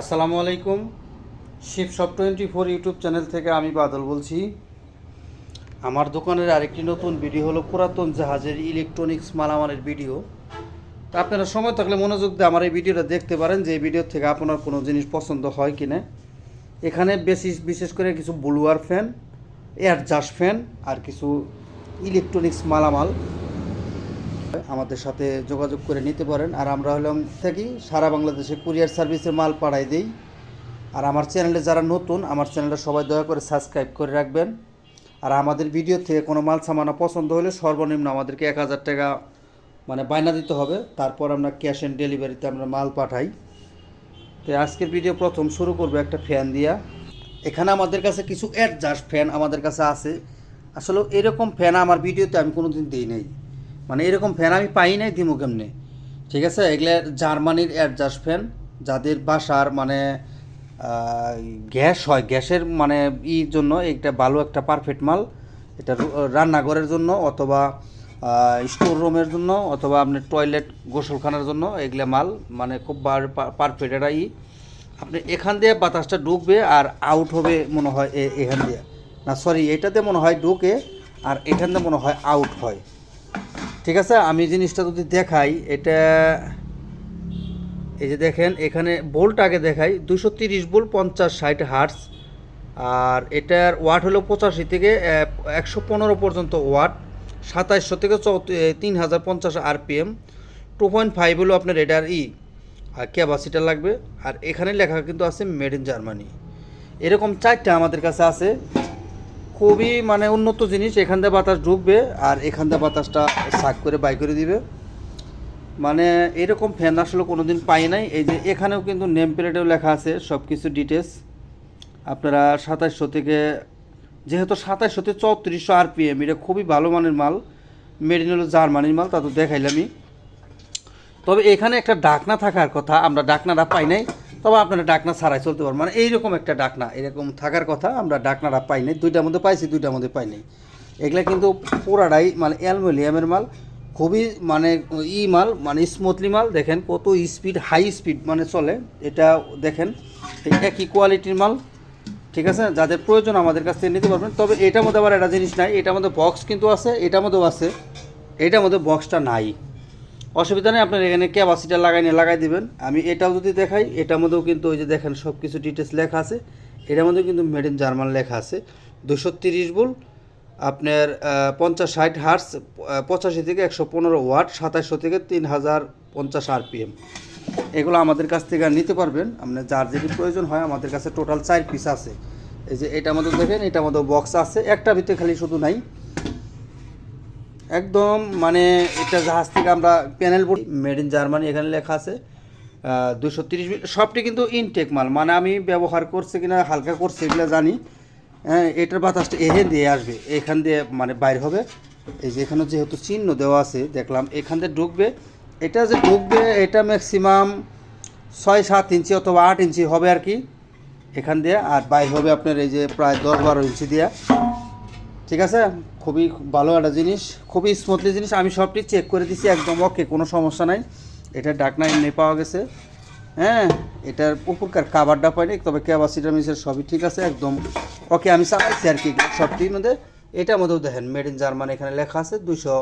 আসসালামু আলাইকুম। শিব সব টোয়েন্টি ফোর ইউটিউব চ্যানেল থেকে আমি বাদল বলছি। আমার দোকানের আরেকটি নতুন ভিডিও হলো পুরাতন জাহাজের ইলেকট্রনিক্স মালামালের ভিডিও। তা আপনারা সময় থাকলে মনোযোগ দিয়ে আমার এই ভিডিওটা দেখতে পারেন যে এই ভিডিও থেকে আপনার কোনো জিনিস পছন্দ হয় কি না এখানে বেশি বিশেষ করে কিছু blower fan air exhaust fan আর কিছু ইলেকট্রনিক্স মালামাল। আমাদের সাথে যোগাযোগ করে নিতে পারেন। আর আমরা হলাম থাকি সারা বাংলাদেশে কুরিয়ার সার্ভিসের মাল পাঠাই দিই। আর আমার চ্যানেলে যারা নতুন, আমার চ্যানেলটা সবাই দয়া করে সাবস্ক্রাইব করে রাখবেন। আর আমাদের ভিডিও থেকে কোনো মাল সামানা পছন্দ হলে সর্বনিম্ন আমাদেরকে এক হাজার টাকা মানে বায়না দিতে হবে। তারপর আমরা ক্যাশ অন ডেলিভারিতে আমরা মাল পাঠাই। তো আজকের ভিডিও প্রথম শুরু করব একটা ফ্যান দিয়া। এখানে আমাদের কাছে কিছু অ্যাডজাস্ট ফ্যান আমাদের কাছে আছে। আসলে এরকম ফ্যান আমার ভিডিওতে আমি কোনো দিন দিই নাই। মানে এরকম ফ্যান আমি পাই নাই দিমু কেমনে? ঠিক আছে? এগুলো জার্মানির অ্যাডজাস্ট ফ্যান যাদের বাসার মানে গ্যাস হয়, গ্যাসের মানে ই জন্য এটা ভালো একটা পারফেক্ট মাল। এটা রান্নাঘরের জন্য অথবা স্টোর রুমের জন্য অথবা আপনি টয়লেট গোসলখানার জন্য এগুলা মাল মানে খুব পারফেক্ট এটা ই। আপনি এখান দিয়ে বাতাসটা ঢুকবে আর আউট হবে মনে হয় এখান দিয়ে। না সরি এটাতে মনে হয় ঢুকে আর এখান দিয়ে মনে হয় আউট হয়। ঠিক আছে? আমি জিনিসটা যদি দেখাই, এটা এই যে দেখেন, এখানে বোল্ট আগে দেখাই দুশো তিরিশ বোল্ট পঞ্চাশ ষাট হার্টস আর এটার ওয়াট হলো পঁচাশি থেকে একশো পনেরো পর্যন্ত ওয়াট, সাতাইশশো থেকে তিন হাজার পঞ্চাশ আরপিএম, টু পয়েন্ট ফাইভ হলো আপনার এটার ই, আর ক্যাপাসিটা লাগবে, আর এখানে লেখা কিন্তু আছে মেড ইন জার্মানি। এরকম চারটা আমাদের কাছে আছে। খুবই মানে উন্নত জিনিস, এখান দিয়ে বাতাস ঢুকবে আর এখান দিয়ে বাতাসটা সাক করে বাই করে দিবে। মানে এরকম ফ্যান আসলে কোনো দিন পাই নাই। এই যে এখানেও কিন্তু নেম প্লেটেও লেখা আছে সব কিছু ডিটেলস আপনারা সাতাশশো থেকে, যেহেতু সাতাশশো থেকে চৌত্রিশশো আরপিএম এটা খুবই ভালো মানের মাল। মেডিন হলো জার্মানির মাল, তা তো দেখাইলামই। তবে এখানে একটা ডাকনা থাকার কথা, আমরা ডাকনাটা পাই নাই। তবে আপনারা ডাকনা ছাড়াই চলতে পারবেন। মানে এইরকম একটা ডাকনা, এরকম থাকার কথা আমরা ডাকনাটা পাই নাই। দুইটার মধ্যে পাইছি, দুইটার মধ্যে পাই নাই। এগুলা কিন্তু পুরাটাই মানে অ্যালমোনিয়ামের মাল, খুবই মানে ই মাল মানে স্মুথলি মাল। দেখেন কত স্পিড হাই স্পিড মানে চলে। এটা দেখেন একই কোয়ালিটির মাল। ঠিক আছে? যাদের প্রয়োজন আমাদের কাছ থেকে নিতে পারবেন। তবে এটার মধ্যে আবার একটা জিনিস নাই। এটার মধ্যে বক্স কিন্তু আছে, এটার মধ্যেও আছে। এটার মধ্যে বক্সটা নাই। অসুবিধা নেই, আপনার এখানে ক্যাপাসিটা লাগাই নিয়ে লাগাই দিবেন। আমি এটাও যদি দেখাই, এটার মধ্যেও কিন্তু ওই যে দেখেন সব কিছু ডিটেলস লেখা আছে। এটার মধ্যেও কিন্তু মেড ইন জার্মান লেখা আছে। দুশো তিরিশ বুল আপনার পঞ্চাশ ষাট হার্স পঁচাশি থেকে একশো পনেরো ওয়াট সাতাশশো থেকে তিন হাজার পঞ্চাশ আরপিএম এগুলো আমাদের কাছ থেকে নিতে পারবেন। আপনার যার যেটি প্রয়োজন হয়, আমাদের কাছে টোটাল চার পিস আছে। এই যে এটার মধ্যে দেখেন, এটার মধ্যে বক্স আছে। একটা ভিতরে খালি শুধু নাই। একদম মানে এটা জাহাজ থেকে আমরা panel board made in Germany এখানে লেখা আছে। দুশো তিরিশ সবটি কিন্তু ইনটেক মাল। মানে আমি ব্যবহার করছে কিনা, হালকা করছে এগুলো জানি। হ্যাঁ এটার বাতাসটা এখান দিয়ে আসবে। এখান দিয়ে মানে বাইর হবে। এই যে এখানে যেহেতু চিহ্ন দেওয়া আছে, দেখলাম, এখান দিয়ে ঢুকবে। এটা যে ঢুকবে, এটা ম্যাক্সিমাম ছয় সাত ইঞ্চি অথবা আট ইঞ্চি হবে আর কি। এখান দিয়ে, আর বাইর হবে আপনার এই যে প্রায় দশ বারো ইঞ্চি দিয়া। ঠিক আছে? খুবই ভালো একটা জিনিস, খুবই স্মুথলি জিনিস। আমি সবটি চেক করে দিছি, একদম ওকে কোনো সমস্যা নাই। এটা ডাকনা এমনি পাওয়া গেছে। হ্যাঁ এটার উপরকার কাবারটা পাইনি, তবে ক্যাপাসিটার মিসের সবই ঠিক আছে, একদম ওকে আমি চালাইছি আর কি সবটির মধ্যে। এটার মধ্যেও দেখেন মেড ইন জার্মানি এখানে লেখা আছে দুশো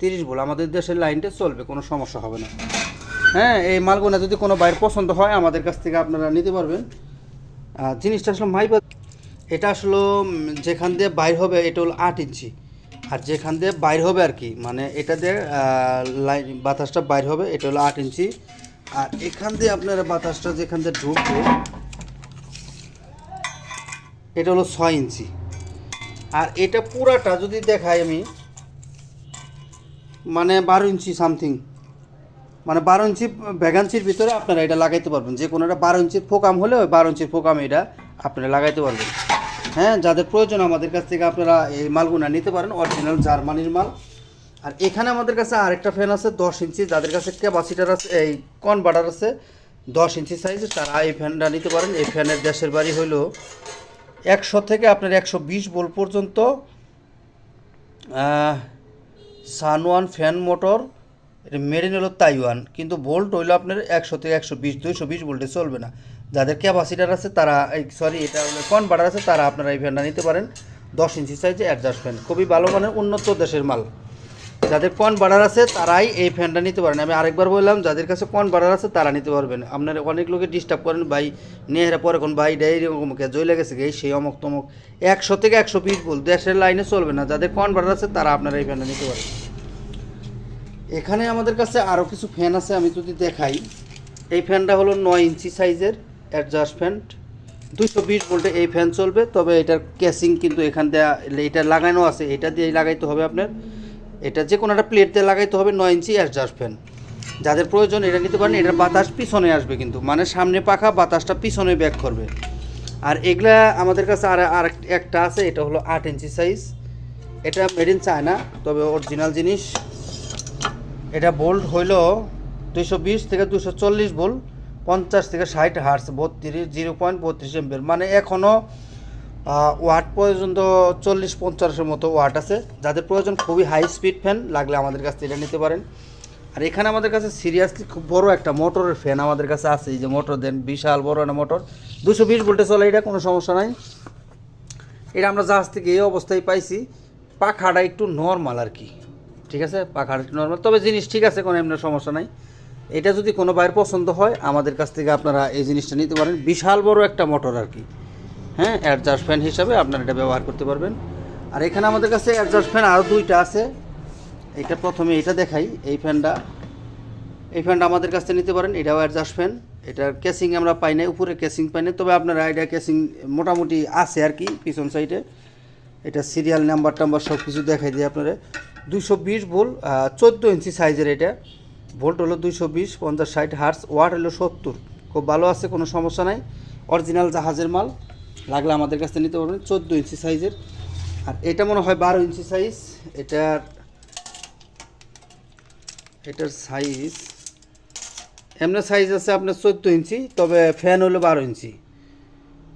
তিরিশ বলে। আমাদের দেশের লাইনটা চলবে, কোনো সমস্যা হবে না। হ্যাঁ এই মালগুনা যদি কোনো বাইর পছন্দ হয়, আমাদের কাছ থেকে আপনারা নিতে পারবেন। আর জিনিসটা আসলে মাইবা এটা আসলে যেখান দিয়ে বাইর হবে, এটা হলো আট ইঞ্চি। আর যেখান দিয়ে বাইর হবে আর কি মানে এটা দিয়ে লাইন বাতাসটা বাইর হবে, এটা হলো আট ইঞ্চি। আর এখান দিয়ে আপনারা বাতাসটা যেখান দিয়ে ঢুকবে, এটা হলো ছয় ইঞ্চি। আর এটা পুরাটা যদি দেখাই আমি মানে বারো ইঞ্চি সামথিং। মানে বারো ইঞ্চি ভ্যাকান্সির ভিতরে আপনারা এটা লাগাইতে পারবেন। যে কোনো একটা বারো ইঞ্চির ফোকাম হলে ওই বারো ইঞ্চির ফোকাম এটা আপনারা লাগাইতে পারবেন। হ্যাঁ যাদের প্রয়োজন আমাদের কাছ থেকে আপনারা এই মালগুনা নিতে পারেন অরিজিনাল জার্মানির মাল। আর এখানে আমাদের কাছে আরেকটা ফ্যান আছে, দশ ইঞ্চি, যাদের কাছে ক্যাপাসিটার আছে, এই কনভার্টার আছে, দশ ইঞ্চি সাইজের তারা এই ফ্যানটা নিতে পারেন। এই ফ্যানের দেশের বাড়ি হইল একশো থেকে আপনার একশো বিশ বোল পর্যন্ত সানওয়ান ফ্যান মোটর মেরিন হলো তাইওয়ান কিন্তু ভোল্ট হইল আপনার একশো থেকে একশো বিশ, দুইশো বিশ ভোল্টে চলবে না। যাদের ক্যাপাসিটার আছে, তারা, এই সরি এটা কনভার্টার আছে, তারা আপনারা এই ফ্যানটা নিতে পারেন। দশ ইঞ্চি সাইজে অ্যাডজাস্ট ফ্যান খুবই ভালো মানের উন্নত দেশের মাল। যাদের কন কনভার্টার আছে, তারাই এই ফ্যানটা নিতে পারেন। আমি আরেকবার বললাম, যাদের কাছে কন কনভার্টার আছে, তারা নিতে পারবেন। আপনার অনেক লোকে ডিস্টার্ব করেন, ভাই, নেহেরা পরে কোন ভাই ডাইরি অমুকে জয় লেগেছে এই সেই অমুক তমুক। একশো থেকে একশো পিস বল দেশের লাইনে চলবে না। যাদের কন কনভার্টার আছে, তারা আপনারা এই ফ্যানটা নিতে পারেন। এখানে আমাদের কাছে আরও কিছু ফ্যান আছে, আমি যদি দেখাই। এই ফ্যানটা হলো নয় ইঞ্চি সাইজের অ্যাডজাস্ট ফ্যান দুশো বিশ ভোল্টে এই ফ্যান চলবে, তবে এটার কেসিং কিন্তু এখান দিয়ে এটা লাগানো আছে, এটা দিয়ে লাগাইতে হবে আপনার। এটা যে কোনো একটা প্লেট দিয়ে লাগাইতে হবে নয় ইঞ্চি অ্যাডজাস্ট ফ্যান যাদের প্রয়োজন এটা নিতে পারেন, এটার বাতাস পিছনে আসবে কিন্তু মানে সামনে পাখা বাতাসটা পিছনে ব্যাক করবে। আর এগুলা আমাদের কাছে আর আর একটা আছে, এটা হলো আট ইঞ্চি সাইজ এটা মেড ইন চায়না তবে অরিজিনাল জিনিস। এটা বোল্ট হইল দুইশো বিশ থেকে দুশো চল্লিশ বোল্ট পঞ্চাশ থেকে ষাট হার্স বত্রিশ, জিরো পয়েন্ট বত্রিশ এমপের। মানে এখনও ওয়াট পর্যন্ত চল্লিশ পঞ্চাশের মতো ওয়াট আছে। যাদের প্রয়োজন খুবই হাই স্পিড ফ্যান লাগলে আমাদের কাছ থেকে এটা নিতে পারেন। আর এখানে আমাদের কাছে সিরিয়াসলি খুব বড় একটা মোটরের ফ্যান আমাদের কাছে আছে। এই যে মোটর দেন, বিশাল বড় একটা মোটর। দুশো বিশ ভোল্টে চলে এটা, কোনো সমস্যা নাই। এটা আমরা জাহাজ থেকে এই অবস্থায় পাইছি। পাখাটা একটু নর্মাল আর কি। ঠিক আছে? পাখাটা একটু নর্মাল তবে জিনিস ঠিক আছে, কোনো এমনি সমস্যা নাই। এটা যদি কোনো বাইরের পছন্দ হয়, আমাদের কাছ থেকে আপনারা এই জিনিসটা নিতে পারেন। বিশাল বড় একটা মোটর আর কি। হ্যাঁ অ্যাডজাস্ট ফ্যান হিসাবে আপনারা এটা ব্যবহার করতে পারবেন। আর এখানে আমাদের কাছে অ্যাডজাস্ট ফ্যান আরও দুইটা আছে। এটা প্রথমে এটা দেখাই, এই ফ্যানটা এই ফ্যানটা আমাদের কাছ থেকে নিতে পারেন, এটাও অ্যাডজাস্ট ফ্যান এটার কেসিং আমরা পাই না উপরে কেসিং পাই না তবে আপনারা এটা কেসিং মোটামুটি আছে আর কি, পিছন সাইডে এটা সিরিয়াল নাম্বার টাম্বার সব কিছু দেখাই দিই আপনারা দুশো বিশ ভোল্ট চোদ্দ ইঞ্চি সাইজের এটা। ভোল্ট হলো দুইশো বিশ, পঞ্চাশ ষাট হার্স ওয়াট হলো সত্তর। খুব ভালো আছে, কোনো সমস্যা নাই। অরিজিনাল জাহাজের মাল, লাগলে আমাদের কাছ নিতে পারবেন, চোদ্দ ইঞ্চি সাইজের। আর এটা মনে হয় বারো ইঞ্চি সাইজ। এটার এটার সাইজ, এমনি সাইজ আছে আপনার চোদ্দ ইঞ্চি, তবে ফ্যান হলো বারো ইঞ্চি।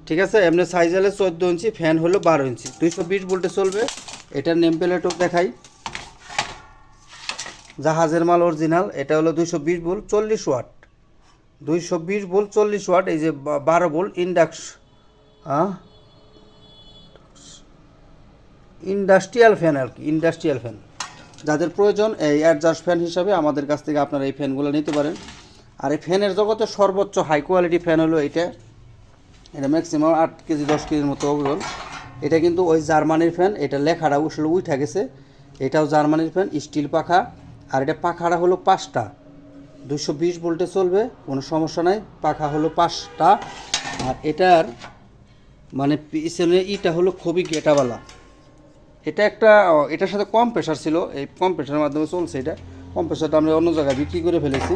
ঠিক আছে? এমনি সাইজ হলে চোদ্দ ইঞ্চি, ফ্যান হলো বারো ইঞ্চি। দুইশো বিশ ভোল্টে চলবে। এটার নেম প্লেটও দেখাই। জাহাজের মাল অরিজিনাল, এটা হলো দুইশো বিশ বোল চল্লিশ ওয়াট। দুইশো বিশ বোল চল্লিশ ওয়াট, এই যে বারো বোল ইন্ডাক্স ইন্ডাস্ট্রিয়াল ফ্যান আর কি, ইন্ডাস্ট্রিয়াল ফ্যান। যাদের প্রয়োজন, এই অ্যাডজাস্ট ফ্যান হিসাবে আমাদের কাছ থেকে আপনারা এই ফ্যানগুলো নিতে পারেন। আর এই ফ্যানের জগতে সর্বোচ্চ হাই কোয়ালিটি ফ্যান হলো এটা। এটা ম্যাক্সিমাম আট কেজি, দশ কেজির মতো ওজন এটা কিন্তু ওই জার্মানির ফ্যান, এটা লেখাটা আসলে উঠে গেছে। এটাও জার্মানির ফ্যান, স্টিল পাখা। আর এটা পাখাটা হলো পাঁচটা। দুশো বিশ ভোল্টে চলবে, কোনো সমস্যা নাই, পাখা হলো পাঁচটা। আর এটার মানে পিছনে ইটা হলো খুবই গেটাওয়ালা। এটা একটা এটার সাথে কম প্রেশার ছিল, এই কম প্রেশারের মাধ্যমে চলছে এটা। কম প্রেশারটা আমরা অন্য জায়গায় বিক্রি করে ফেলেছি।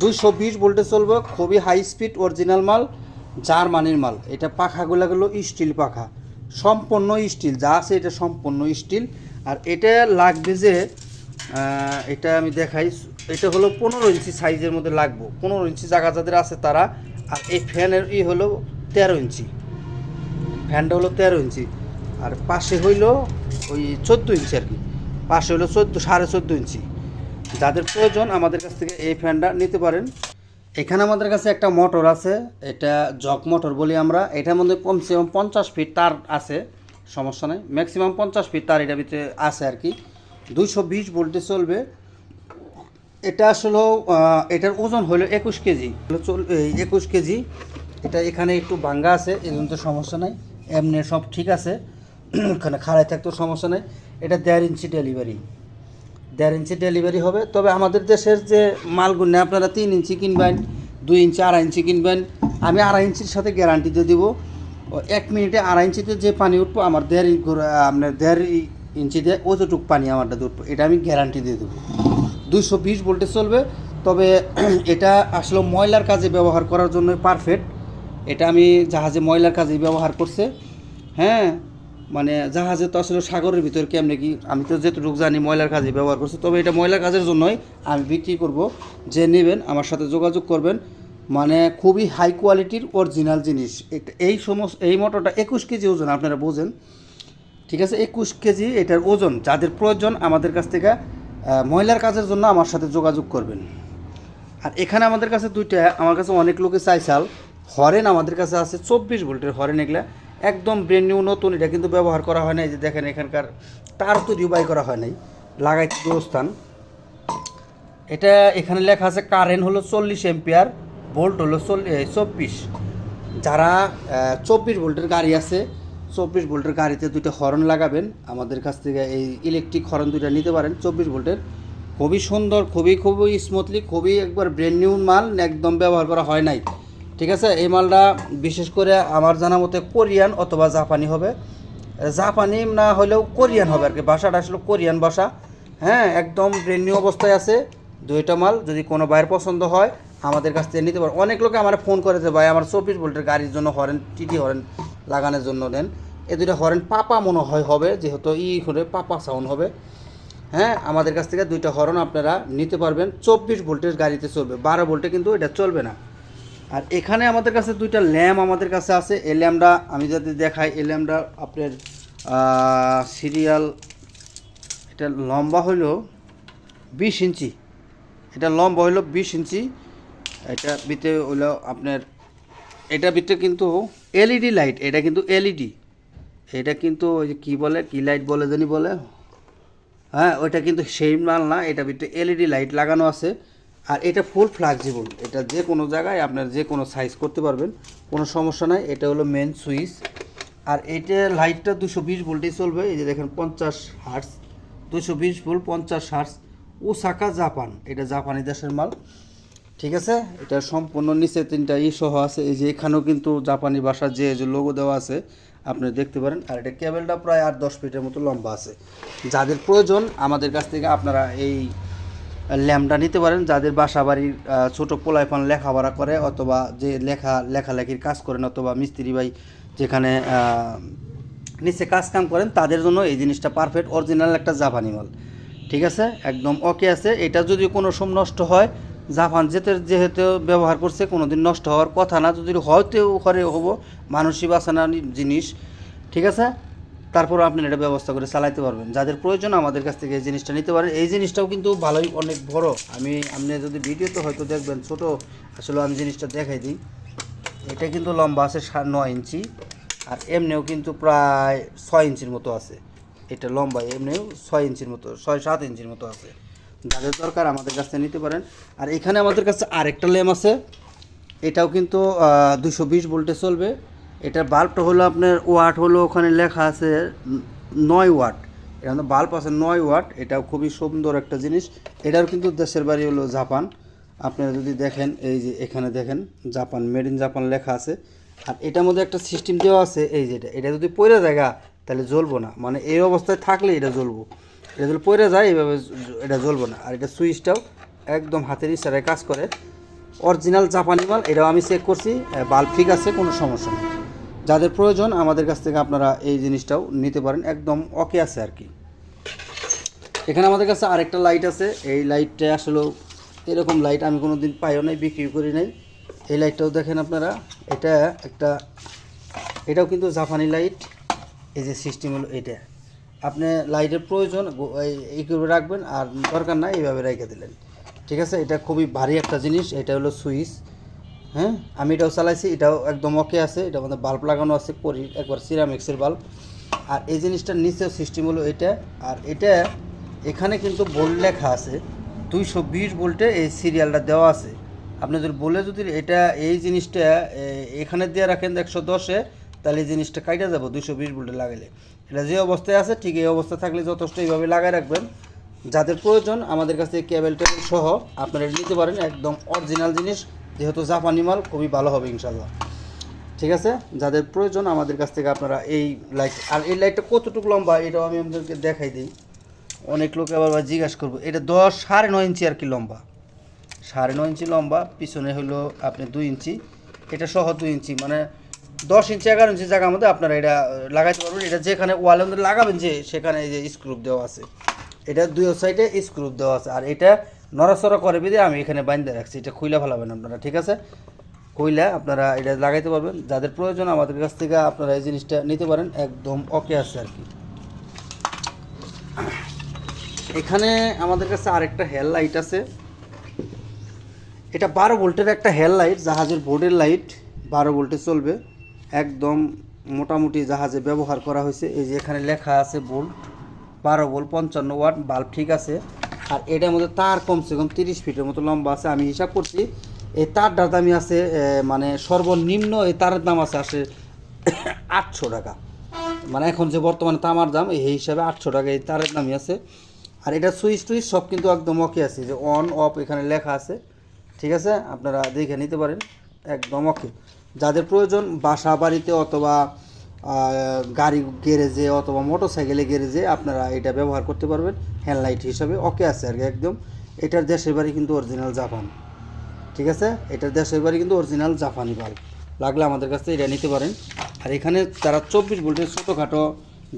দুইশো বিশ ভোল্টে চলবে, খুবই হাই স্পিড অরিজিনাল মাল, জার্মানির মাল। এটা পাখাগুলো স্টিল পাখা। সম্পূর্ণ স্টিল যা আছে এটা সম্পূর্ণ স্টিল আর এটা লাগবে যে এটা আমি দেখাই। এটা হলো পনেরো ইঞ্চি সাইজের মধ্যে লাগবে। পনেরো ইঞ্চি জায়গা যাদের আছে তারা, আর এই ফ্যানের ই হলো তেরো ইঞ্চি। ফ্যানটা হলো তেরো ইঞ্চি। আর পাশে হইল ওই চোদ্দ ইঞ্চি আর কি। পাশে হলো চোদ্দ, সাড়ে চোদ্দ ইঞ্চি। যাদের প্রয়োজন আমাদের কাছ থেকে এই ফ্যানটা নিতে পারেন। এখানে আমাদের কাছে একটা মোটর আছে, এটা জগ মোটর বলি আমরা। এটার মধ্যে কমসে কম পঞ্চাশ ফিট তার আছে, সমস্যা নেই। ম্যাক্সিমাম পঞ্চাশ ফিট তার এটার ভিতরে আছে আর কি। দুইশো বিশ ভোল্টে চলবে। এটা আসলে এটার ওজন হলো একুশ কেজি। চল একুশ কেজি। এটা এখানে একটু ভাঙ্গা আছে, এই জন্য তো সমস্যা নাই। এমনি সব ঠিক আছে। ওখানে খাড়াই থাকতেও সমস্যা নাই। এটা দেড় ইঞ্চি ডেলিভারি। দেড় ইঞ্চি ডেলিভারি হবে। তবে আমাদের দেশের যে মালগুলো, আপনারা তিন ইঞ্চি কিনবেন, দুই ইঞ্চি, আড়াই ইঞ্চি কিনবেন। আমি আড়াই ইঞ্চির সাথে গ্যারান্টি দিয়ে দিব। এক মিনিটে আড়াই ইঞ্চিতে যে পানি উঠবো, আমার দেড় আপনার দেড় ইঞ্চি দিয়ে অতটুক পানি আমারটা উঠবো এটা আমি গ্যারান্টি দিয়ে দেবো। দুইশো বিশ ভোল্টে চলবে, তবে এটা আসলে ময়লার কাজে ব্যবহার করার জন্য পারফেক্ট এটা আমি জাহাজে ময়লার কাজে ব্যবহার করছে। হ্যাঁ মানে জাহাজে তো আসলে সাগরের ভিতর কেমনে কি, আমি তো যেটুকু জানি ময়লার কাজে ব্যবহার করছি, তবে এটা ময়লার কাজের জন্যই আমি বিক্রি করব। যে নেবেন, আমার সাথে যোগাযোগ করবেন। মানে খুবই হাই কোয়ালিটির অরিজিনাল জিনিস। এই সমস্ত, এই মোটরটা একুশ কেজি ওজন, আপনারা বোঝেন। ঠিক আছে, একুশ কেজি এটার ওজন যাদের প্রয়োজন আমাদের কাছ থেকে মহিলার কাজের জন্য আমার সাথে যোগাযোগ করবেন। আর এখানে আমাদের কাছে দুইটা, আমার কাছে অনেক লোকে চাইছাল হরেন আমাদের কাছে আছে চব্বিশ ভোল্টের হরেন এগুলা। একদম ব্রেন নিউ নতুন, এটা কিন্তু ব্যবহার করা হয় নাই যে দেখেন এখানকার তার তো রিবাই করা হয় নাই, লাগাইতে দোস্তান। এটা এখানে লেখা আছে কারেন্ট হলো চল্লিশ এম্পিয়ার ভোল্ট হলো চল্লিশ চব্বিশ। যারা চব্বিশ ভোল্টের গাড়ি আছে চব্বিশ ভোল্টের গাড়িতে দুইটা হর্ন লাগাবেন। আমাদের কাছ থেকে এই ইলেকট্রিক হর্ন দুইটা নিতে পারেন চব্বিশ ভোল্টের। খুবই সুন্দর, খুবই খুবই স্মুথলি খুবই একবার ব্র্যান্ড নিউ মাল, একদম ব্যবহার করা হয় নাই। ঠিক আছে? এই মালটা বিশেষ করে আমার জানা মতে কোরিয়ান অথবা জাপানি হবে। জাপানি না হলেও কোরিয়ান হবে আর কি। বাসাটা আসলে কোরিয়ান বাসা হ্যাঁ একদম ব্র্যান্ড নিউ অবস্থায় আছে। দুইটা মাল যদি কোনো বাইরের পছন্দ হয়, আমাদের কাছ থেকে নিতে পারো অনেক লোকে আমার ফোন করেছে, ভাই, আমার চব্বিশ ভোল্টের গাড়ির জন্য হরেন টিটি হরেন লাগানোর জন্য নেন এ দুইটা হরেন পাপা মনে হয় হবে, যেহেতু ই হলে পাপা সাউন্ড হবে। হ্যাঁ আমাদের কাছ থেকে দুইটা হরন আপনারা নিতে পারবেন। চব্বিশ ভোল্টের গাড়িতে চলবে, বারো ভোল্টে কিন্তু এটা চলবে না। আর এখানে আমাদের কাছে দুইটা ল্যাম্প আমাদের কাছে আছে। এই ল্যাম্পটা আমি যদি দেখাই, এই ল্যাম্পটা আপনার সিরিয়াল এটা লম্বা হলো বিশ ইঞ্চি। এটা লম্বা হলো বিশ ইঞ্চি। এটা ভিতরে হলো আপনার, এটা ভিতরে কিন্তু এলইডি লাইট, এটা কিন্তু এলইডি। এটা কিন্তু ওই যে কী বলে, কী লাইট বলে জানি বলে? হ্যাঁ ওইটা কিন্তু সেই মাল না, এটা ভিতরে এলইডি লাইট লাগানো আছে। আর এটা ফুল ফ্লেক্সিবল এটা যে কোনো জায়গায় আপনার যে কোনো সাইজ করতে পারবেন, কোনো সমস্যা নাই। এটা হলো মেন সুইচ আর এইটা লাইটটা দুশো বিশ ভোল্টেই চলবে। এই যে দেখেন পঞ্চাশ হার্টস দুশো বিশ ভোল্ট পঞ্চাশ হার্টস ওসাকা জাপান এটা জাপানি দেশের মাল। ঠিক আছে? এটা সম্পূর্ণ নিচে তিনটা ই সহ আছে। এই যে এখানেও কিন্তু জাপানি ভাষার যে যে লোগো দেওয়া আছে, আপনি দেখতে পারেন। আর এটা কেবলটা প্রায় আট, দশ ফিটের মতো লম্বা আছে। যাদের প্রয়োজন, আমাদের কাছ থেকে আপনারা এই ল্যাম্পটা নিতে পারেন। যাদের বাসা বাড়ির ছোট পোলাইপান লেখাপড়া করে অথবা যে লেখা, লেখালেখির কাজ করেন অথবা মিস্ত্রি ভাই যেখানে নিচে কাজ কাম করেন, তাদের জন্য এই জিনিসটা পারফেক্ট অরিজিনাল একটা জাপানি মাল। ঠিক আছে? একদম ওকে আছে। এটা যদি কোনো সম নষ্ট হয় জাপান যেতে যেহেতু ব্যবহার করছে কোনো দিন নষ্ট হওয়ার কথা না। যদি হয়তো করে হব মানুষই বাঁচানো জিনিস, ঠিক আছে? তারপর আপনি এটা ব্যবস্থা করে চালাইতে পারবেন। যাদের প্রয়োজন, আমাদের কাছ থেকে এই জিনিসটা নিতে পারেন। এই জিনিসটাও কিন্তু ভালোই অনেক বড়। আমি, আপনি যদি ভিডিওতে হয়তো দেখবেন, ছোট আসলে আমি জিনিসটা দেখাই দিই। এটা কিন্তু লম্বা আছে নয় ইঞ্চি, আর এমনিও কিন্তু প্রায় ছয় ইঞ্চির মতো আছে। এটা লম্বা, এমনিও ছয় ইঞ্চির মতো, ছয় সাত ইঞ্চির মতো আছে। যাদের দরকার আমাদের কাছে নিতে পারেন। আর এখানে আমাদের কাছে আরেকটা ল্যাম্প আছে। এটাও কিন্তু দুশো বিশ ভোল্টে চলবে। এটার বাল্বটা হলো আপনার ওয়াট হলো ওখানে লেখা আছে নয় ওয়াট। এখানে বাল্ব আছে নয় ওয়াট। এটাও খুবই সুন্দর একটা জিনিস। এটাও কিন্তু দেশের বাড়ি হলো জাপান। আপনারা যদি দেখেন, এই যে এখানে দেখেন, জাপান মেড ইন জাপান লেখা আছে। আর এটার মধ্যে একটা সিস্টেম দেওয়া আছে। এই যেটা এটা যদি পড়ে জায়গা, তাহলে জ্বলবো না। মানে এই অবস্থায় থাকলে এটা জ্বলবো। এটা যদি পড়ে যায় এইভাবে এটা জ্বলবো না। আর এটা সুইচটাও একদম হাতের ইশারায় কাজ করে। অরিজিনাল জাপানি মাল, এটাও আমি চেক করছি বাল্ব ঠিক আছে, কোনো সমস্যা নেই। যাদের প্রয়োজন, আমাদের কাছ থেকে আপনারা এই জিনিসটাও নিতে পারেন, একদম ওকে আছে আর কি। এখানে আমাদের কাছে আরেকটা লাইট আছে, এই লাইটটা আসলে এরকম লাইট আমি কোনো দিন পাইও নাই বিক্রি করি নাই। এই লাইটটাও দেখেন আপনারা, এটা একটা, এটাও কিন্তু জাপানি লাইট এই যে সিস্টেম হলো এটা। আপনি লাইটের প্রয়োজন এই- এইভাবে রাখবেন আর দরকার নাই, এইভাবে রেখে দিলেন। ঠিক আছে? এটা খুবই ভারী একটা জিনিস, এটা হলো সুইচ। হ্যাঁ? আমি এটাও চালাইছি, এটাও একদম ওকে আছে এটা আমাদের বাল্ব লাগানো আছে করি একবার সিরামিক্সের বাল্ব আর এই জিনিসটার নিচেও সিস্টেম হলো এটা। আর এটা, এখানে কিন্তু বোল্ড লেখা আছে, দুইশো বিশ ভোল্টে এই সিরিয়ালটা দেওয়া আছে। আপনি যদি বলে যদি এটা, এই জিনিসটা এখানে দিয়ে রাখেন একশো দশে তাহলে এই জিনিসটা কাইটা যাব দুশো বিশ ভোল্টে লাগাইলে। এটা যে অবস্থায় আছে, ঠিক এই অবস্থা থাকলে যথেষ্ট এইভাবে লাগাই রাখবেন। যাদের প্রয়োজন, আমাদের কাছে কেবল টেবিল সহ আপনারা নিতে পারেন। একদম অরিজিনাল জিনিস, যেহেতু জাপানি মাল, খুবই ভালো হবে ইনশাল্লাহ ঠিক আছে? যাদের প্রয়োজন, আমাদের কাছ থেকে আপনারা এই লাইট আর এই লাইটটা কতটুকু লম্বা, এটাও আমি আপনাদেরকে দেখাই দিই। অনেক লোক আবার জিজ্ঞাসা করব, এটা দশ সাড়ে নয় ইঞ্চি আর কি লম্বা? সাড়ে নয় ইঞ্চি লম্বা, পিছনে হলো আপনি দুই ইঞ্চি। এটা সহ দুই ইঞ্চি মানে দশ ইঞ্চি, এগারো ইঞ্চি জায়গার মধ্যে আপনারা এটা লাগাইতে পারবেন। এটা যেখানে ওয়ালের মধ্যে লাগাবেন যে, সেখানে এই যে স্ক্রুপ দেওয়া আছে। এটা দুই সাইডে স্ক্রুপ দেওয়া আছে। আর এটা নড়াচড়া করে বেঁধে আমি এখানে বাইন্দে রাখছি। এটা খুইলা ফেলাবেন আপনারা, ঠিক আছে? কইলা আপনারা এটা লাগাইতে পারবেন। যাদের প্রয়োজন আমাদের কাছ থেকে আপনারা এই জিনিসটা নিতে পারেন। একদম ওকে আছে আর কি। এখানে আমাদের কাছে আরেকটা হেল লাইট আছে। এটা বারো ভোল্টের একটা হেল লাইট জাহাজের বোর্ডের লাইট বারো ভোল্টে চলবে। একদম মোটামুটি জাহাজে ব্যবহার করা হয়েছে। এই যে এখানে লেখা আছে বোল্ট, বারো ভোল্ট পঞ্চান্ন ওয়াট বাল্ব ঠিক আছে। আর এটার মধ্যে তার কমসে কম তিরিশ ফিটের মতো লম্বা আছে, আমি হিসাব করছি। এই তারটার দামই আছে মানে সর্বনিম্ন এই তারের দাম আছে আসে আটশো টাকা। মানে এখন যে বর্তমানে তামার দাম, এই হিসাবে আটশো টাকা এই তারের দামই আছে। আর এটা সুইচ টুইচ সব কিন্তু একদম ওকে আছে, যে অন, অফ এখানে লেখা আছে। ঠিক আছে, আপনারা দেখে নিতে পারেন, একদম ওকে। যাদের প্রয়োজন বাসা বাড়িতে অথবা গাড়ি গ্যারেজে অথবা মোটর সাইকেলে গ্যারেজে আপনারা এটা ব্যবহার করতে পারবেন। হ্যান্ডলাইট হিসাবে। ওকে আছে আর একদম। এটার দেশের বাড়ি কিন্তু অরিজিনাল জাপান। ঠিক আছে? এটার দেশের বাড়ি কিন্তু অরিজিনাল জাপানি বাল্ব লাগলে আমাদের কাছ এটা নিতে পারেন। আর এখানে তারা চব্বিশ ভোল্টের ছোটোখাটো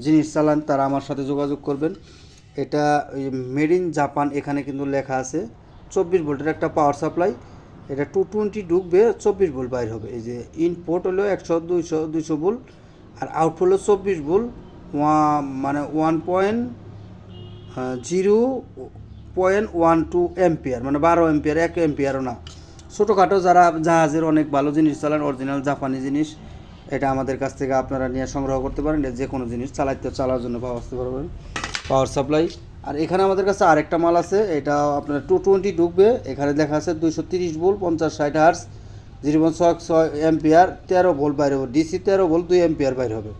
জিনিস চালান, তারা আমার সাথে যোগাযোগ করবেন। এটা মেড ইন জাপান এখানে কিন্তু লেখা আছে। চব্বিশ ভোল্টের একটা পাওয়ার সাপ্লাই এটা টু টোয়েন্টি ঢুকবে, চব্বিশ ভোল্ট বাইর হবে। এই যে ইনপুট হলো একশো, দুইশো দুইশো ভোল্ট, আর আউট হলো চব্বিশ ওয়ান মানে one point zero point one two ampere মানে বারো এম্পিয়ার এক এম্পিয়ারও না। ছোটোখাটো যারা জাহাজের অনেক ভালো জিনিস চালান অরিজিনাল জাপানি জিনিস, এটা আমাদের কাছ থেকে আপনারা নিয়ে সংগ্রহ করতে পারেন। যে কোনো জিনিস চালাইতে চালার জন্য পাওয়া আসতে পারবেন পাওয়ার সাপ্লাই আর এখানে আমাদের কাছে আরেকটা মাল আছে, এটা আপনার টু টোয়েন্টি ঢুকবে, এখানে লেখা আছে দুইশো তিরিশ বোল পঞ্চাশ ষাট হার্স জিরো পয়েন্ট ছয় ছয় এম্পিয়ার, তেরো ভোল্ট বাইরে হবে, ডিসি তেরো ভোল্ট, দুই এম্পিয়ার বাইরে হবে।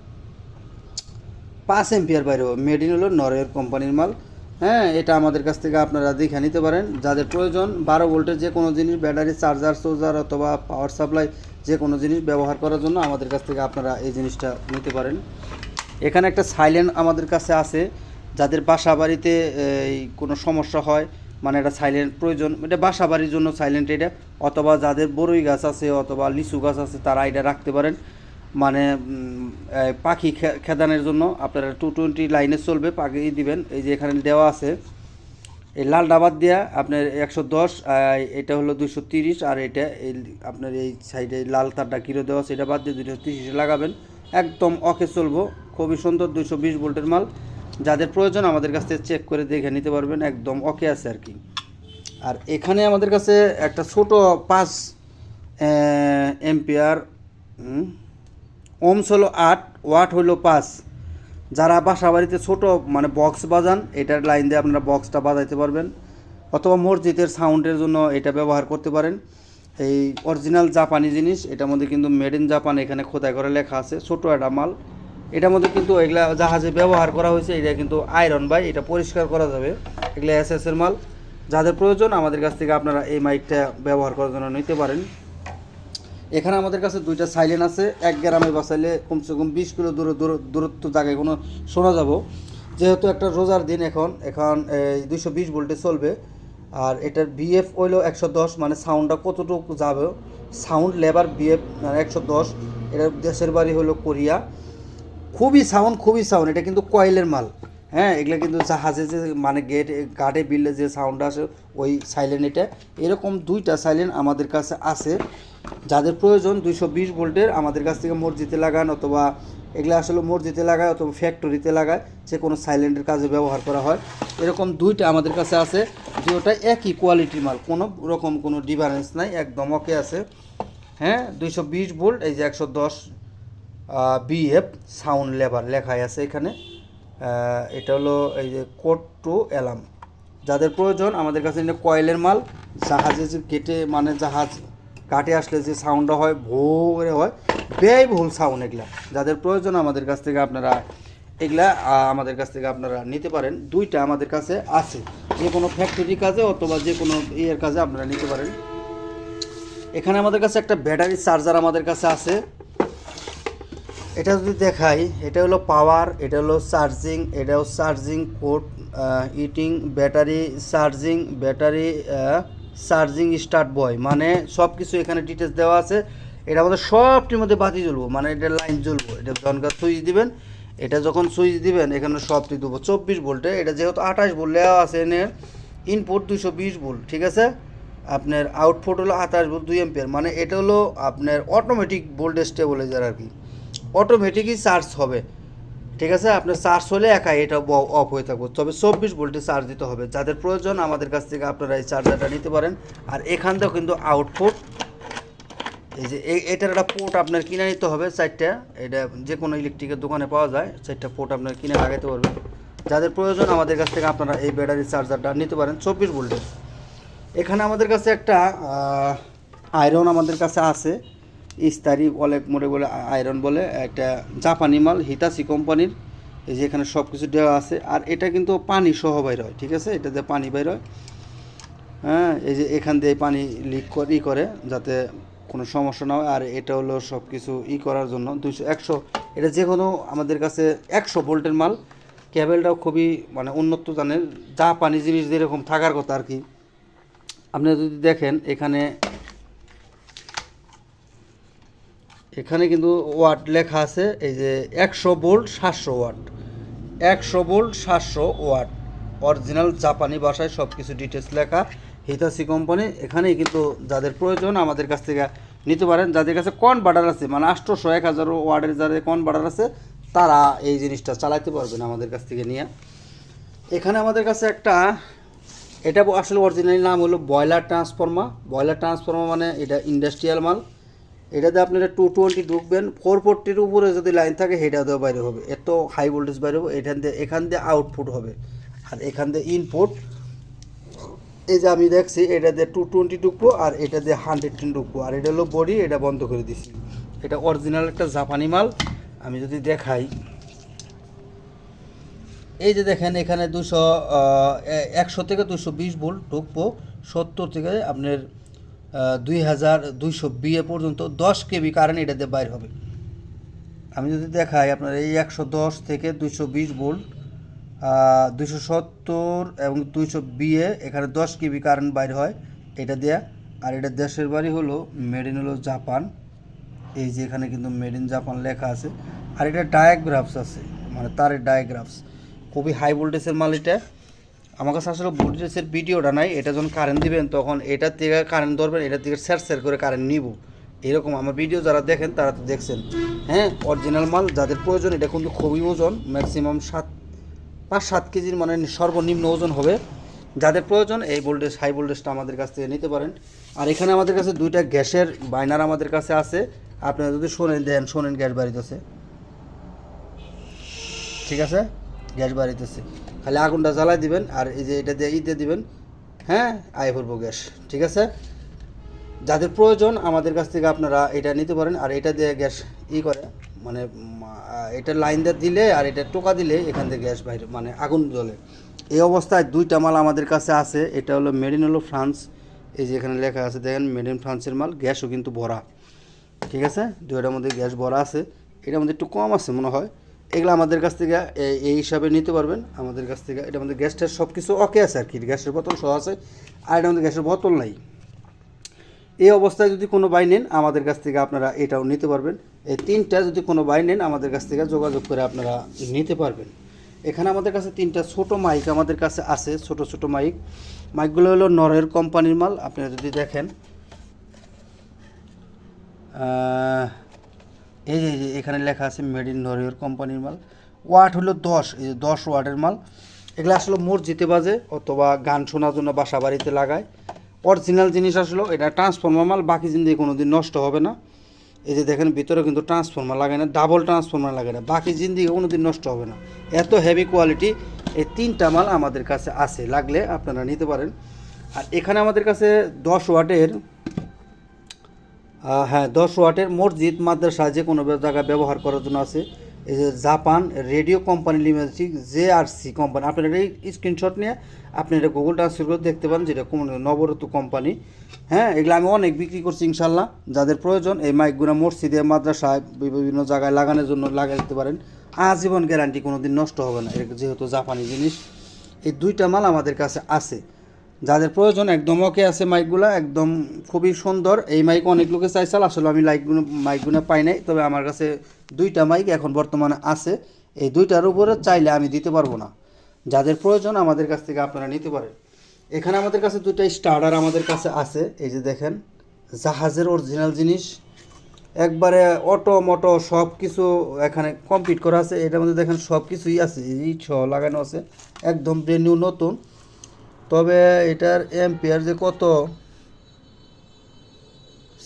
পাঁচ এম্পিয়ার বাইরে হবে মেড ইন হলো নরওয়ের কোম্পানির মাল। হ্যাঁ এটা আমাদের কাছ থেকে আপনারা দেখে নিতে পারেন। যাদের প্রয়োজন, বারো ভোল্টের যে কোনো জিনিস, ব্যাটারি চার্জার, সোজার অথবা পাওয়ার সাপ্লাই যে কোনো জিনিস ব্যবহার করার জন্য আমাদের কাছ থেকে আপনারা এই জিনিসটা নিতে পারেন। এখানে একটা সাইলেন্ট আমাদের কাছে আছে যাদের বাসা বাড়িতে এই কোনো সমস্যা হয় মানে এটা সাইলেন্ট প্রয়োজন, এটা বাসা বাড়ির জন্য সাইলেন্ট এটা, অথবা যাদের বড়ই গাছ আছে অথবা লিচু গাছ আছে, তারা এটা রাখতে পারেন। মানে পাখি খেদানোর জন্য আপনারা টু টোয়েন্টি লাইনে চলবে, পাখি দিবেন। এই যে এখানে দেওয়া আছে, এই লাল ডাবাত দেওয়া আপনার একশো দশ এটা হলো দুশো তিরিশ, আর এটা এই, আপনার এই সাইডে লাল তারটা কিলো দেওয়া সেটা বাদ দিয়ে দুশো তিরিশে লাগাবেন। একদম অকে চলবো, খুবই সুন্দর দুশো বিশ ভোল্টের মাল। যাদের প্রয়োজন আমাদের কাছ চেক করে দেখে নিতে পারবেন, একদম ওকে আছে আর কি। আর এখানে আমাদের কাছে একটা ছোট পাঁচ এম্পিয়ার ওমস হলো আট ওয়াট হলো পাঁচ। যারা বাসা বাড়িতে ছোট মানে বক্স বাজান, এটার লাইন দিয়ে আপনারা বক্সটা বাজাইতে পারবেন। অথবা মসজিদের সাউন্ডের জন্য এটা ব্যবহার করতে পারেন। এই অরিজিনাল জাপানি জিনিস, এটার মধ্যে কিন্তু মেড ইন জাপান এখানে খোদাই করে লেখা আছে, ছোটো একটা মাল। এটার মধ্যে কিন্তু এগুলা জাহাজে ব্যবহার করা হয়েছে, এটা কিন্তু আয়রন বাই এটা পরিষ্কার করা যাবে। এগুলা এস এর মাল। যাদের প্রয়োজন, আমাদের কাছ থেকে আপনারা এই মাইকটা ব্যবহার করার জন্য নিতে পারেন। এখানে আমাদের কাছে দুইটা সাইলেন্ট আছে। এক গ্রামে বাসাইলে কমসে কম বিশ কিলো দূর দূর- দূরত্ব জায়গায় কোনো শোনা যাব। যেহেতু একটা রোজার দিন এখন এখন দুইশো বিশ ভোল্টে চলবে। আর এটার বিএফ হইল একশো দশ মানে সাউন্ডটা কতটুকু যাবে? সাউন্ড লেবার বিএফ মানে একশো দশ। এটার দেশের বাড়ি হলো কোরিয়া। খুবই সাউন্ড খুবই সাউন্ড। এটা কিন্তু কয়েলের মাল। হ্যাঁ এগুলো কিন্তু জাহাজে যে মানে গেট গার্ডে বিললে যে সাউন্ড আসে, ওই সাইলেন্ট এটা। এরকম দুইটা সাইলেন্ট আমাদের কাছে আছে। যাদের প্রয়োজন দুইশো বিশ ভোল্টের, আমাদের কাছ থেকে মসজিদে লাগান অথবা এগুলো আসলে মসজিদে লাগায় অথবা ফ্যাক্টরিতে লাগায়, যে কোনো সাইলেন্টের কাজে ব্যবহার করা হয়। এরকম দুইটা আমাদের কাছে আছে দুটোটা একই কোয়ালিটির মাল। কোনো রকম কোনো ডিফারেন্স নাই, একদম ওকে আছে। হ্যাঁ দুইশো বিশ ভোল্ট, এই যে একশো দশ বিএফ সাউন্ড লেবার লেখাই আছে এখানে। এটা হলো এই যে কোড টু অ্যালাম যাদের প্রয়োজন, আমাদের কাছে কয়েলের মাল, জাহাজে যে কেটে মানে জাহাজ কাটে আসলে যে সাউন্ডটা হয়, ভোরে হয়, ব্যয়বহুল সাউন্ড এগুলা। যাদের প্রয়োজন, আমাদের কাছ থেকে আপনারা এগুলা আমাদের কাছ থেকে আপনারা নিতে পারেন। দুইটা আমাদের কাছে আছে। যে কোনো ফ্যাক্টরি কাজে অথবা যে কোনো ইয়ের কাজে আপনারা নিতে পারেন। এখানে আমাদের কাছে একটা ব্যাটারি চার্জার আমাদের কাছে আছে। এটা যদি দেখাই, এটা হলো পাওয়ার এটা হলো চার্জিং এটাও charging cord eating battery charging battery charging start বয় মানে সব কিছু এখানে ডিটেলস দেওয়া আছে। এটা আমাদের সবটির মধ্যে বাতি জ্বলবো মানে এটা লাইন জ্বলবো, এটা যখনকার সুইচ দিবেন, এটা যখন সুইচ দিবেন, এখানে সবটি দেবো চব্বিশ ভোল্টে এটা যেহেতু আঠাশ ভোল্ট দেওয়া আছে এনে ইনপুট দুশো বিশ ভোল্ট ঠিক আছে? আপনার আউটপুট হলো আঠাশ ভোল্ট দুই এম্পিয়ার মানে এটা হলো আপনার অটোমেটিক ভোল্টেজ স্টেবলাইজার আর কি। অটোমেটিকই চার্জ হবে। ঠিক আছে? আপনার চার্জ হলে একাই এটা অফ হয়ে থাকবে। তবে চব্বিশ ভোল্টে চার্জ দিতে হবে। যাদের প্রয়োজন, আমাদের কাছ থেকে আপনারা এই চার্জারটা নিতে পারেন। আর এখান থেকেও কিন্তু আউটপুট এই যে এটার একটা পোর্ট আপনার কিনে নিতে হবে চারটা এটা যে কোনো ইলেকট্রিকের দোকানে পাওয়া যায় চারটা পোর্ট আপনার কিনে লাগাইতে পারবেন। যাদের প্রয়োজন, আমাদের কাছ থেকে আপনারা এই ব্যাটারি চার্জারটা নিতে পারেন চব্বিশ ভোল্টের এখানে আমাদের কাছে একটা আয়রন আমাদের কাছে আছে। ইস্তারি অলেক মোড়ে বলে, আয়রন বলে, একটা জাপানি মাল হিতাসি কোম্পানির, এই যে এখানে সব কিছু দেওয়া আছে। আর এটা কিন্তু পানি সহ বাইর হয়, ঠিক আছে? এটা দিয়ে পানি বাইর হয়। হ্যাঁ এই যে এখান দিয়ে পানি লিক করে, ই করে, যাতে কোনো সমস্যা না হয়। আর এটা হলো সব কিছু ই করার জন্য দুইশো, একশো, এটা যে কোনো আমাদের কাছে একশো ভোল্টের মাল। ক্যাবেলটাও খুবই মানে উন্নত জানের। যা পানি জিনিস যেরকম থাকার কথা আর কি। আপনি যদি দেখেন, এখানে এখানে কিন্তু ওয়াট লেখা আছে, এই যে একশো ভোল্ট সাতশো ওয়াট। একশো ভোল্ট সাতশো ওয়াট। অরিজিনাল জাপানি ভাষায় সব কিছু ডিটেলস লেখা হিতাসি কোম্পানি এখানেই কিন্তু যাদের প্রয়োজন আমাদের কাছ থেকে নিতে পারেন। যাদের কাছে কন কনভার্টার আছে মানে আটশোশো এক হাজার ওয়ার্ডের যাদের কন কনভার্টার আছে, তারা এই জিনিসটা চালাতে পারবেন আমাদের কাছ থেকে নিয়ে। এখানে আমাদের কাছে একটা, এটা আসলে অরিজিনাল নাম হলো বয়লার ট্রান্সফর্মার। বয়লার ট্রান্সফর্মার মানে এটা ইন্ডাস্ট্রিয়াল মাল। এটাতে আপনারা টু টোয়েন্টি ঢুকবেন ফোর ফোরটির উপরে যদি লাইন থাকে সেটা দেওয়া বাইরে হবে। এত হাই ভোল্টেজ বাইরে হবে, এখান দিয়ে এখান দিয়ে আউটপুট হবে। আর এখান দিয়ে ইনপুট এই যে আমি দেখছি, এটা দিয়ে টু টোয়েন্টি ঢুকবো, আর এটা দিয়ে হান্ড্রেড টেন ঢুকবো। আর এটা হলো বডি এটা বন্ধ করে দিছি। এটা অরিজিনাল একটা জাপানি মাল। আমি যদি দেখাই, এই যে দেখেন, এখানে দুশো একশো থেকে দুশো বিশ ভোল্ট ঢুকবো। সত্তর থেকে আপনার দুই হাজার দুইশো পর্যন্ত দশ কেবি কারেন্ট এটাতে বাইর হবে। আমি যদি দেখাই আপনার এই একশো দশ থেকে দুইশো বিশ ভোল্ট দুইশো সত্তর এবং দুইশো বিয়ে এখানে দশ কেবি কারেন্ট বাইর হয় এটা দেয়া। আর এটা দেশের বাড়ি হলো মেড ইন হলো জাপান। এই যে এখানে কিন্তু মেড ইন জাপান লেখা আছে। আর এটা ডায়াগ্রাফস আছে মানে তারের ডায়াগ্রাফস খুবই হাই ভোল্টেজের মাল এটা আমার কাছে আসলে ভোল্টেজের ভিডিওটা নাই, এটা যখন কারেন্ট দিবেন তখন এটার থেকে কারেন্ট ধরবেন, এটার থেকে স্যার স্যার করে কারেন্ট নিব। এরকম আমার ভিডিও যারা দেখেন তারা তো দেখছেন। হ্যাঁ অরিজিনাল মাল যাদের প্রয়োজন, এটা কিন্তু খুবই ওজন ম্যাক্সিমাম সাত, পাঁচ, সাত কেজির মানে সর্বনিম্ন ওজন হবে। যাদের প্রয়োজন, এই ভোল্টেজ হাই ভোল্টেজটা আমাদের কাছ থেকে নিতে পারেন। আর এখানে আমাদের কাছে দুইটা গ্যাসের বাইনার আমাদের কাছে আছে। আপনারা যদি শোনেন, দেন, শোনেন, গ্যাস বাড়িতেছে। ঠিক আছে? গ্যাস বাড়িতেছে। খালি আগুনটা জ্বালাই দিবেন আর এই যে এটা দিয়ে ইতে দিবেন হ্যাঁ? আয় করব গ্যাস, ঠিক আছে? যাদের প্রয়োজন আমাদের কাছ থেকে আপনারা এটা নিতে পারেন আর এটা দিয়ে গ্যাস ই করে মানে এটা লাইন দিয়ে দিলে আর এটা টোকা দিলে এখান থেকে গ্যাস বাইরে মানে আগুন জ্বলে। এই অবস্থায় দুইটা মাল আমাদের কাছে আছে, এটা হলো মেডিন হলো ফ্রান্স এই যে এখানে লেখা আছে, দেখেন মেড ইন ফ্রান্সের মাল, গ্যাসও কিন্তু ভরা, ঠিক আছে? দুইটার মধ্যে গ্যাস ভরা আছে, এটার মধ্যে একটু কম আছে মনে হয় এগুলো আমাদের কাছ থেকে এই হিসাবে নিতে পারবেন। আমাদের কাছ থেকে, এটা গ্যাস ট্যাস সব কিছু ওকে আছে আর কি গ্যাসের বোতল সহ আছে, আর এটা মধ্যে গ্যাসের বোতল নাই। এই অবস্থায় যদি কোনো বাই নেন, আমাদের কাছ থেকে আপনারা এটাও নিতে পারবেন। এই তিনটা যদি কোনো বাই নেন, আমাদের কাছ থেকে যোগাযোগ করে আপনারা নিতে পারবেন। এখানে আমাদের কাছে তিনটা ছোট মাইক আমাদের কাছে আছে, ছোট ছোট মাইক মাইকগুলো হলো নরের কোম্পানির মাল, আপনারা যদি দেখেন। এই যে এখানে লেখা আছে মেড ইন নরিয়র কোম্পানির মাল। ওয়াট হলো দশ, এই যে দশ ওয়াটের মাল। এগুলো আসলে মসজিদে বাজে অথবা গান শোনার জন্য বাসা বাড়িতে লাগায়। অরিজিনাল জিনিস আসলো, এটা ট্রান্সফর্মার মাল, বাকি জিনিস কোনো দিন নষ্ট হবে না। এই যে দেখেন, ভিতরে কিন্তু ট্রান্সফর্মার লাগে না ডাবল ট্রান্সফর্মার লাগে না, বাকি জিন্দিগি কোনো দিন নষ্ট হবে না। এত হেভি কোয়ালিটি এই তিনটা মাল আমাদের কাছে আছে, লাগলে আপনারা নিতে পারেন। আর এখানে আমাদের কাছে দশ ওয়াটের হ্যাঁ দশ ওয়াটের মসজিদ, মাদ্রাসা যে কোনো জায়গায় ব্যবহার করার জন্য আছে। Japan radio company limited, J R C company. আপনারা এই স্ক্রিনশট নিয়ে আপনি এটা গুগল ট্রান্সফার করে দেখতে পারেন, যেটা কোন নবরত্ন কোম্পানি। হ্যাঁ এগুলো আমি অনেক বিক্রি করছি ইনশাল্লাহ যাদের প্রয়োজন, এই মাইকগুলো মসজিদে, মাদ্রাসায়, বিভিন্ন জায়গায় লাগানোর জন্য লাগাই দিতে পারেন। আজীবন গ্যারান্টি কোনো দিন নষ্ট হবে না এটা যেহেতু জাপানি জিনিস। এই দুইটা মাল আমাদের কাছে আছে। যাদের প্রয়োজন, একদম ওকে আছে মাইকগুলো একদম খুবই সুন্দর। এই মাইক অনেক লোকে চাইছাল, আসলে আমি লাইকগুলো মাইকগুলো পাই নাই, তবে আমার কাছে দুইটা মাইক এখন বর্তমানে আছে। এই দুইটার উপরে চাইলে আমি দিতে পারব না। যাদের প্রয়োজন, আমাদের কাছ থেকে আপনারা নিতে পারেন। এখানে আমাদের কাছে দুইটা স্টার্টার আমাদের কাছে আছে। এই যে দেখেন, জাহাজের অরিজিনাল জিনিস। একবারে অটো, মটো সব কিছু এখানে কমপ্লিট করা আছে। এটার মধ্যে দেখেন সব কিছুই আছে, এই ছ লাগানো আছে। একদম ব্রেন নিউ নতুন। তবে এটার এম্পিয়ার যে কত?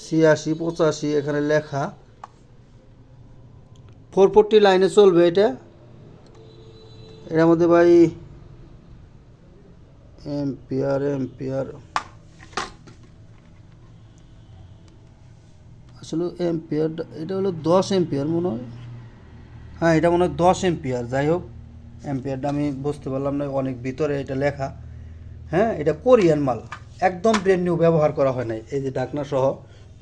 ছিয়াশি, পঁচাশি এখানে লেখা। ফোর ফোরটি লাইনে চলবে এটা। এটার মধ্যে ভাই এম্পিয়ার এম্পিয়ার আসলে এম্পিয়ার এটা হলো দশ এম্পিয়ার মনে হয়। হ্যাঁ এটা মনে হয় দশ এম্পিয়ার যাই হোক এম্পিয়ারটা আমি বুঝতে পারলাম না, অনেক ভিতরে এটা লেখা। হ্যাঁ এটা কোরিয়ান মাল। একদম ব্র্যান্ড নিউ ব্যবহার করা হয় নাই। এই যে ডাকনা সহ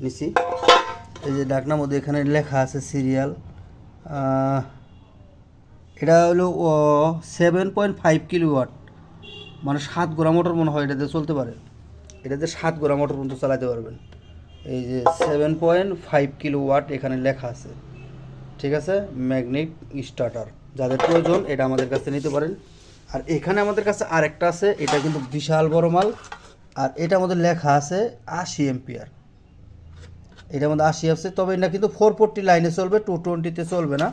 নিছি। এই যে ডাকনার মধ্যে এখানে লেখা আছে সিরিয়াল এটা হলো seven point five kilowatt মানে সাত গোড়া মোটর মনে হয় এটাতে চলতে পারে। এটাতে সাত গোড়া মোটর পর্যন্ত চালাতে পারবেন। এই যে seven point five kilowatt এখানে লেখা আছে। ঠিক আছে? ম্যাগনেট স্টার্টার যাদের প্রয়োজন, এটা আমাদের কাছে নিতে পারেন। আর এখানে আমাদের কাছে আরেকটা আছে, এটা কিন্তু বিশাল বড় মাল। আর এটা আমাদের লেখা আছে আশি এম্পিয়ার এটার মধ্যে আশি আছে, তবে এটা কিন্তু ফোর ফোরটি লাইনে চলবে টু টোয়েন্টিতে চলবে না।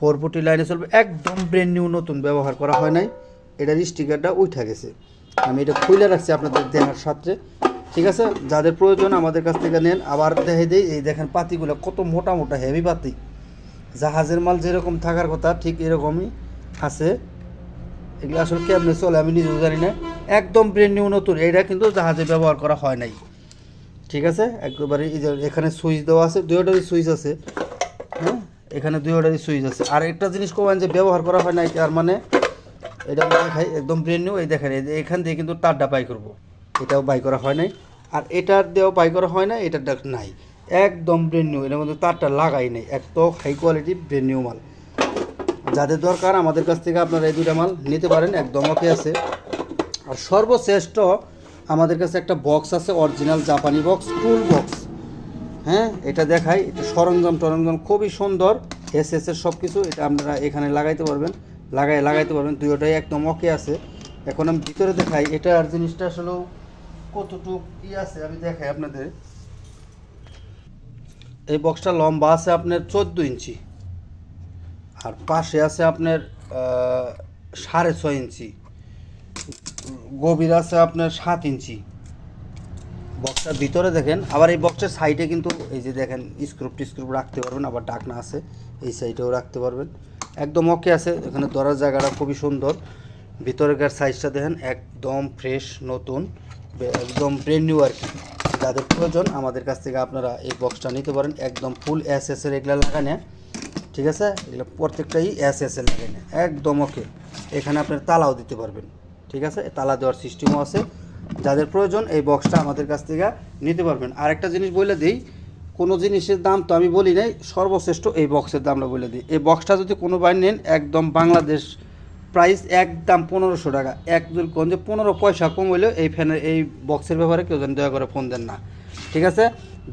ফোর ফোরটি লাইনে চলবে, একদম ব্র্যান্ড নিউ নতুন ব্যবহার করা হয় নাই। এটার স্টিকারটা উঠা গেছে। আমি এটা খুলে রাখছি আপনাদের দেখার সাথে। ঠিক আছে? যাদের প্রয়োজন আমাদের কাছ থেকে নেন। আবার দেখে দিই, এই দেখেন পাতিগুলো কত মোটা মোটা হেভি পাতি। জাহাজের মাল যেরকম থাকার কথা, ঠিক এরকমই আছে। এগুলো আসলে কেমনে চলে আমি নিজেও জানি না। একদম ব্র্যান্ড নিউ নতুন। এটা কিন্তু জাহাজে ব্যবহার করা হয় নাই। ঠিক আছে? একবারে এখানে সুইচ দেওয়া আছে দুই দুইটারই সুইচ আছে। হ্যাঁ? এখানে দুই দুইটারই সুইচ আছে। আর একটা জিনিস কমেন যে ব্যবহার করা হয় নাই, তার মানে এটা দেখাই একদম ব্র্যান্ড নিউ এই দেখেন এখান দিয়ে কিন্তু তারটা বাই করব। এটাও বাই করা হয় নাই। আর এটার দিয়েও বাই করা হয় না এটার নাই। একদম ব্র্যান্ড নিউ এর মধ্যে তারটা লাগাই নেই। এত হাই কোয়ালিটি ব্র্যান্ড নিউ মাল। যাদের দরকার, আমাদের কাছ থেকে আপনারা এই দুটা মাল নিতে পারেন, একদম ওকে আছে। আর সর্বশ্রেষ্ঠ আমাদের কাছে একটা বক্স আছে অরিজিনাল জাপানি বক্স টুল বক্স হ্যাঁ এটা দেখাই, এটা সরঞ্জাম টরঞ্জাম খুবই সুন্দর এস এস এর সব কিছু এটা আপনারা এখানে লাগাইতে পারবেন, লাগাই, লাগাইতে পারবেন, দুইটাই একদম ওকে আছে। এখন আমি ভিতরে দেখাই এটা আর জিনিসটা আসলেও কতটুক ই আছে, আমি দেখাই আপনাদের। এই বক্সটা লম্বা আছে আপনার চোদ্দ ইঞ্চি। আর পাশে আছে আপনার সাড়ে ছয় ইঞ্চি। গভীর আছে আপনার সাত ইঞ্চি। বক্সটার ভিতরে দেখেন, আবার এই বক্সের সাইডে কিন্তু এই যে দেখেন স্ক্রুপ টিস্ক্রুপ রাখতে পারবেন, আবার ডাকনা আছে, এই সাইডেও রাখতে পারবেন। একদম ওকে আছে, এখানে ধরার জায়গাটা খুবই সুন্দর। ভিতরেকার সাইজটা দেখেন, একদম ফ্রেশ নতুন একদম ব্রেন নিউ আর কি। যাদের প্রয়োজন, আমাদের কাছ থেকে আপনারা এই বক্সটা নিতে পারেন। একদম ফুল এস এস এর এগুলা লাগানে। ঠিক আছে? এগুলো প্রত্যেকটাই এস এস এর লাগানে একদম ওকে এখানে আপনার তালাও দিতে পারবেন। ঠিক আছে? তালা দেওয়ার সিস্টেমও আছে। যাদের প্রয়োজন এই বক্সটা আমাদের কাছ থেকে নিতে পারবেন। আরেকটা জিনিস বলে দিই, কোনো জিনিসের দাম তো আমি বলি নাই, সর্বশ্রেষ্ঠ এই বক্সের দামটা বলে দিই। এই বক্সটা যদি কোনো বাই নেন, একদম বাংলাদেশ প্রাইস একদম পনেরোশো টাকা। এক যদি কোন যে পনেরো পয়সা কম হইলেও এই ফ্যানের এই বক্সের ব্যাপারে কেউ যেন দয়া করে ফোন দেন না। ঠিক আছে?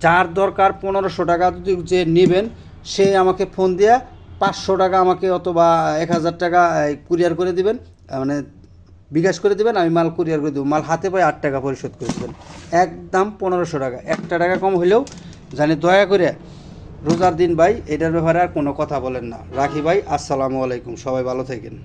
যার দরকার পনেরোশো টাকা যদি যে নেবেন সে আমাকে ফোন দিয়ে পাঁচশো টাকা আমাকে অথবা এক হাজার টাকা কুরিয়ার করে দিবেন। মানে বিকাশ করে দেবেন, আমি মাল কুরিয়ার করে দেবো। মাল হাতে পায়ে আট টাকা পরিশোধ করে দেবেন। একদম পনেরোশো টাকা। একটা টাকা কম হলেও জানি দয়া করে, রোজার দিন ভাই, এটার ব্যাপারে আর কোনো কথা বলেন না। রাখি ভাই, আসসালামু আলাইকুম। সবাই ভালো থাকেন।